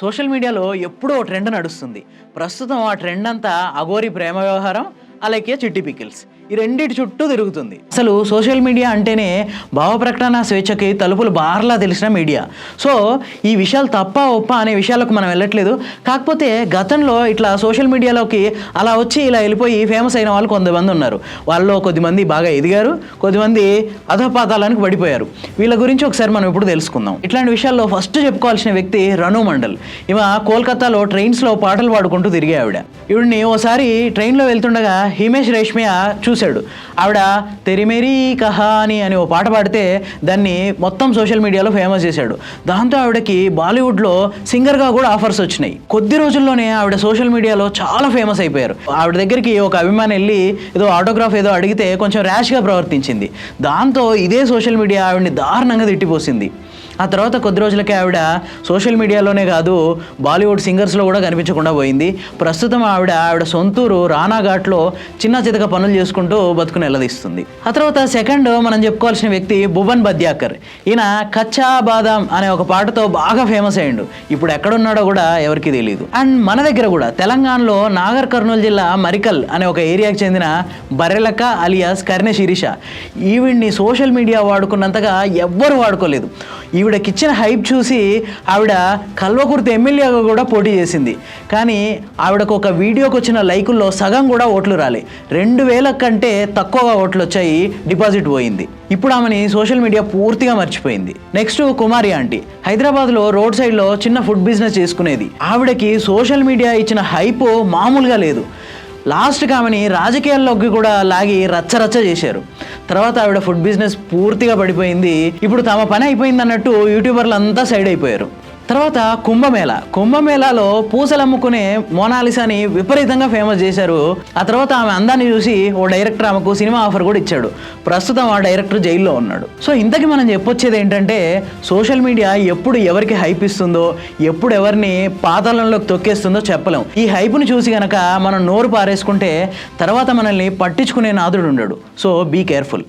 Social మీడియాలో ఎప్పుడో ఓ trend నడుస్తుంది. ప్రస్తుతం ఆ ట్రెండ్ అంతా అఘోరి ప్రేమ వ్యవహారం అలాగే చిట్టి పికిల్స్. ఈ రెండింటి చుట్టూ తిరుగుతుంది. అసలు సోషల్ మీడియా అంటేనే భావ ప్రకటన స్వేచ్ఛకి తలుపులు బార్లా తెలిసిన మీడియా. సో ఈ విషయాలు తప్ప ఒప్ప అనే విషయాలకు మనం వెళ్ళట్లేదు. కాకపోతే గతంలో ఇట్లా సోషల్ మీడియాలోకి అలా వచ్చి ఇలా వెళ్ళిపోయి ఫేమస్ అయిన వాళ్ళు కొంతమంది ఉన్నారు. వాళ్ళలో కొద్దిమంది బాగా ఎదిగారు కొద్దిమంది అధపాతాలానికి పడిపోయారు. వీళ్ళ గురించి ఒకసారి మనం ఇప్పుడు తెలుసుకుందాం. ఇట్లాంటి విషయాల్లో ఫస్ట్ చెప్పుకోవాల్సిన వ్యక్తి రణు మండల్. ఈమె కోల్కతాలో ట్రైన్స్లో పాటలు పాడుకుంటూ తిరిగే ఆవిడ. ఈవిడ్ని ఓసారి ట్రైన్లో వెళ్తుండగా హిమేష్ రేష్మియా చూశాడు. ఆవిడ తెరిమెరీ కహాని అని ఓ పాట పాడితే దాన్ని మొత్తం సోషల్ మీడియాలో ఫేమస్ చేశాడు. దాంతో ఆవిడకి బాలీవుడ్లో సింగర్గా కూడా ఆఫర్స్ వచ్చినాయి. కొద్ది రోజుల్లోనే ఆవిడ సోషల్ మీడియాలో చాలా ఫేమస్ అయిపోయారు. ఆవిడ దగ్గరికి ఒక అభిమాని వెళ్ళి ఏదో ఆటోగ్రాఫ్ ఏదో అడిగితే కొంచెం ర్యాష్గా ప్రవర్తించింది. దాంతో ఇదే సోషల్ మీడియా ఆవిడని దారుణంగా తిట్టిపోసింది. ఆ తర్వాత కొద్ది రోజులకే ఆవిడ సోషల్ మీడియాలోనే కాదు బాలీవుడ్ సింగర్స్లో కూడా కనిపించకుండా పోయింది. ప్రస్తుతం ఆవిడ ఆవిడ సొంతూరు రానాఘాట్లో చిన్న చితక పనులు చేసుకుంటూ బతుకుని వెళ్ళదీస్తుంది ఆ తర్వాత సెకండ్ మనం చెప్పుకోవాల్సిన వ్యక్తి భువన్ బద్యాకర్. ఈయన కచ్చా బాదాం అనే ఒక పాటతో బాగా ఫేమస్ అయ్యిండు. ఇప్పుడు ఎక్కడున్నాడో కూడా ఎవరికీ తెలియదు అండ్ మన దగ్గర కూడా తెలంగాణలో నాగర్ కర్నూలు జిల్లా మరికల్ అనే ఒక ఏరియాకి చెందిన బర్రెలక్క అలియాస్ కర్ణ శిరీష ఈవిడ్ని సోషల్ మీడియా వాడుకున్నంతగా ఎవ్వరు వాడుకోలేదు. ఈవిడకిచ్చిన హైప్ చూసి ఆవిడ కల్వకుర్తి ఎమ్మెల్యేగా కూడా పోటీ చేసింది. కానీ ఆవిడకు ఒక వీడియోకి వచ్చిన లైకుల్లో సగం కూడా ఓట్లు రాలే. రెండు వేల కంటే తక్కువగా ఓట్లు వచ్చాయి డిపాజిట్ పోయింది. ఇప్పుడు ఆమెని సోషల్ మీడియా పూర్తిగా మర్చిపోయింది. Next Kumari aunty. హైదరాబాద్లో రోడ్ సైడ్లో చిన్న ఫుడ్ బిజినెస్ చేసుకునేది. ఆవిడకి సోషల్ మీడియా ఇచ్చిన హైప్ మామూలుగా లేదు. లాస్ట్కి ఆమెని రాజకీయాల్లోకి కూడా లాగి రచ్చరచ్చ చేశారు. తర్వాత ఆవిడ ఫుడ్ బిజినెస్ పూర్తిగా పడిపోయింది. ఇప్పుడు తమ పని అయిపోయింది అన్నట్టు యూట్యూబర్లు అంతా సైడ్ అయిపోయారు. తర్వాత కుంభమేళ. కుంభమేళాలో పూసలు అమ్ముకునే మోనాలిసాని విపరీతంగా ఫేమస్ చేశారు. ఆ తర్వాత ఆమె అందాన్ని చూసి ఓ డైరెక్టర్ ఆమెకు సినిమా ఆఫర్ కూడా ఇచ్చాడు. ప్రస్తుతం ఆ డైరెక్టర్ జైల్లో ఉన్నాడు. సో ఇంతకీ మనం చెప్పొచ్చేది ఏంటంటే సోషల్ మీడియా ఎప్పుడు ఎవరికి హైప్ ఇస్తుందో ఎప్పుడు ఎవరిని పాతాళంలోకి తొక్కేస్తుందో చెప్పలేం. ఈ హైప్ను చూసి గనక మనం నోరు పారేసుకుంటే తర్వాత మనల్ని పట్టించుకునే నాదుడు ఉండడు. So be careful